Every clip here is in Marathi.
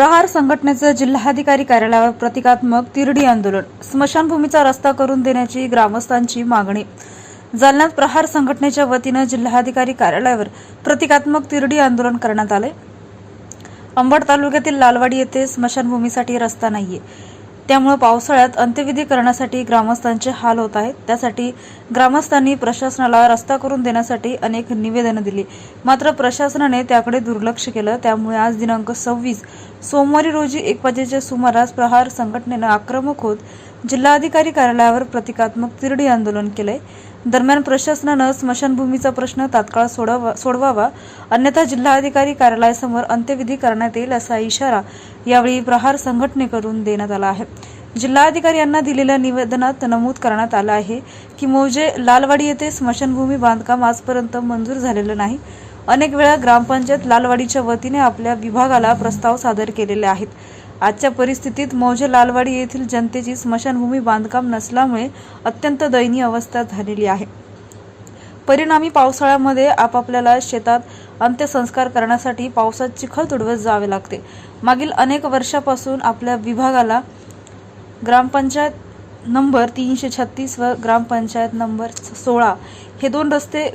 प्रहार संघटनेचं जिल्हाधिकारी कार्यालयावर प्रतिकात्मक तिरडी आंदोलन स्मशानभूमीचा रस्ता करून देण्याची ग्रामस्थांची मागणी. जालन्यात प्रहार संघटनेच्या वतीनं जिल्हाधिकारी कार्यालयावर प्रतिकात्मक तिरडी आंदोलन करण्यात आले अंबड तालुक्यातील लालवाडी येथे स्मशानभूमीसाठी रस्ता नाहीये. त्यामुळे पावसाळ्यात अंत्यविधी करण्यासाठी ग्रामस्थांचे हाल होत आहेत. त्यासाठी ग्रामस्थांनी प्रशासनाला रस्ता करून देण्यासाठी अनेक निवेदनं दिली. मात्र प्रशासनाने त्याकडे दुर्लक्ष केलं. त्यामुळे आज दिनांक सव्वीस सोमवारी रोजी एक वाजेच्या सुमारास प्रहार संघटनेनं आक्रमक होत जिल्हाधिकारी कार्यालयावर प्रतिकात्मक तिरडी आंदोलन केलंय. दरम्यान प्रशासनानं स्मशानभूमीचा प्रश्न तात्काळ सोडवा सोडवावा. अन्यथा जिल्हाधिकारी कार्यालयासमोर अंत्यविधी करण्यात येईल असा इशारा यावेळी प्रहार संघटनेकडून देण्यात आला आहे. जिल्हाधिकारी यांना दिलेल्या निवेदनात नमूद करण्यात आलं आहे की मौजे लालवाडी येथे स्मशानभूमी बांधकाम आजपर्यंत मंजूर झालेलं नाही. अनेक वेळा ग्रामपंचायत लालवाडीच्या वतीने आपल्या विभागाला प्रस्ताव सादर केलेले आहेत. आजच्या परिस्थितीत मौजे लालवाडी येथील जनतेची स्मशानभूमी बांधकाम नसल्यामुळे अत्यंत दयनीय अवस्था झालेली आहे. परिणामी पावसाळ्यामध्ये आपापल्याला शेतात अंत्यसंस्कार करण्यासाठी पावसात चिखल तुडवत जावे लागते. मागील अनेक वर्षापासून आपल्या विभागाला ग्रामपंचायत नंबर तीनशे छत्तीस व ग्रामपंचायत नंबर सोळा हे दोन रस्ते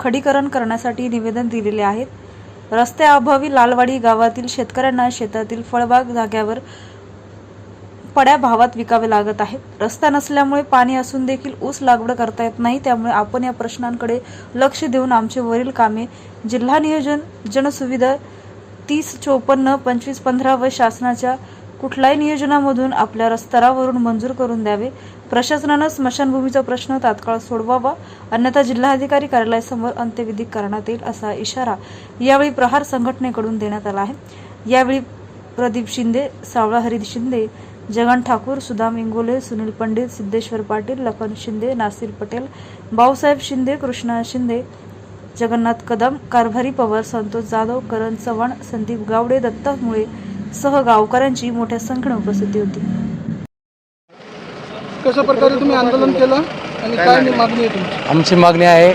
खडीकरण करण्यासाठी निवेदन दिलेले आहेत. रस्त्याअभावी लालवाडी गावातील शेतकऱ्यांना शेतातील फळबाग जाग्यावर पड्या भावात विकावे लागत आहे रस्ता नसल्यामुळे पाणी असून देखील ऊस लागवड करता येत नाही त्यामुळे आपण या प्रश्नांकडे लक्ष देऊन आमचे वरील कामे जिल्हा नियोजन जनसुविधा तीस चोपन्न पंचवीस पंधरा व शासनाच्या कुठल्याही नियोजनामधून आपल्या स्तरावरून मंजूर करून द्यावे. प्रशासनानं स्मशानभूमीचा प्रश्न तात्काळ सोडवावा. अन्यथा जिल्हाधिकारी कार्यालयासमोर अंत्यविधी करण्यात येईल असा इशारा यावेळी प्रहार संघटनेकडून देण्यात आला आहे. यावेळी प्रदीप शिंदे सावळा हरित शिंदे जगन ठाकूर सुदाम इंगोले सुनील पंडित सिद्धेश्वर पाटील लखन शिंदे नासिर पटेल भाऊसाहेब शिंदे कृष्णा शिंदे जगन्नाथ कदम कारभारी पवार संतोष जाधव करण चव्हाण संदीप गावडे दत्ता मुळे सह गावकऱ्यांची मोठ्या संख्येने उपस्थिती होती. कशा प्रकारे तुम्ही आंदोलन केलं आणि काय मागणी आहे आमची मागणी आहे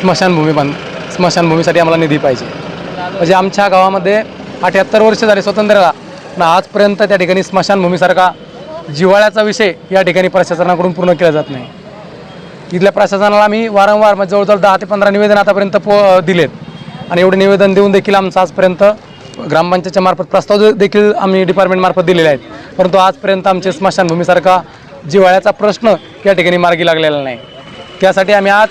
स्मशानभूमी बांध स्मशानभूमीसाठी आम्हाला निधी पाहिजे. म्हणजे आमच्या गावामध्ये अठ्याहत्तर वर्ष झाले स्वातंत्र्याला पण आजपर्यंत त्या ठिकाणी स्मशानभूमीसारखा जिव्हाळ्याचा विषय या ठिकाणी प्रशासनाकडून पूर्ण केला जात नाही. इथल्या प्रशासनाला आम्ही वारंवार म्हणजे जवळजवळ दहा ते पंधरा निवेदन आतापर्यंत पो दिलेत. आणि एवढे निवेदन देऊन देखील आमचं आजपर्यंत ग्रामपंचायतच्या मार्फत प्रस्ताव देखील आम्ही डिपार्टमेंटमार्फत दिलेले आहेत. परंतु आजपर्यंत आमचे स्मशानभूमीसारखा जिव्हाळ्याचा प्रश्न या ठिकाणी मार्गी लागलेला नाही. त्यासाठी आम्ही आज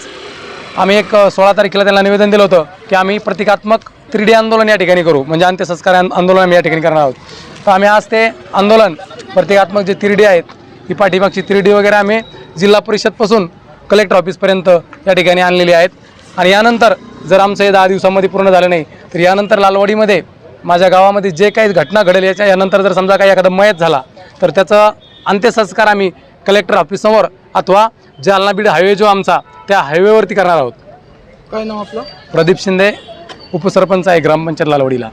आम्ही एक सोळा तारखेला त्यांना निवेदन दिलं होतं की आम्ही प्रतिकात्मक त्रिडी आंदोलन या ठिकाणी करू. म्हणजे अंत्यसंस्कार आंदोलन आम्ही या ठिकाणी करणार आहोत. तर आम्ही आज ते आंदोलन प्रतिकात्मक जे तिरडी आहेत ही पाठीमागची तिरडी वगैरे आम्ही जिल्हा परिषदपासून कलेक्टर ऑफिसपर्यंत या ठिकाणी आणलेली आहेत. आणि यानंतर जर आमचं हे दहा दिवसामध्ये पूर्ण झालं नाही तर यानंतर लालवाडीमध्ये माझ्या गावामध्ये जे काही घटना घडेल याच्या यानंतर जर समजा काही एखादा मयत झाला तर त्याचा अंत्यसंस्कार आम्ही कलेक्टर ऑफिससमोर अथवा जालना बीड हायवे जो आमचा त्या हायवेवरती करणार आहोत. काय नाव आपलं? प्रदीप शिंदे उपसरपंच आहे ग्रामपंचायत लालवाडीला.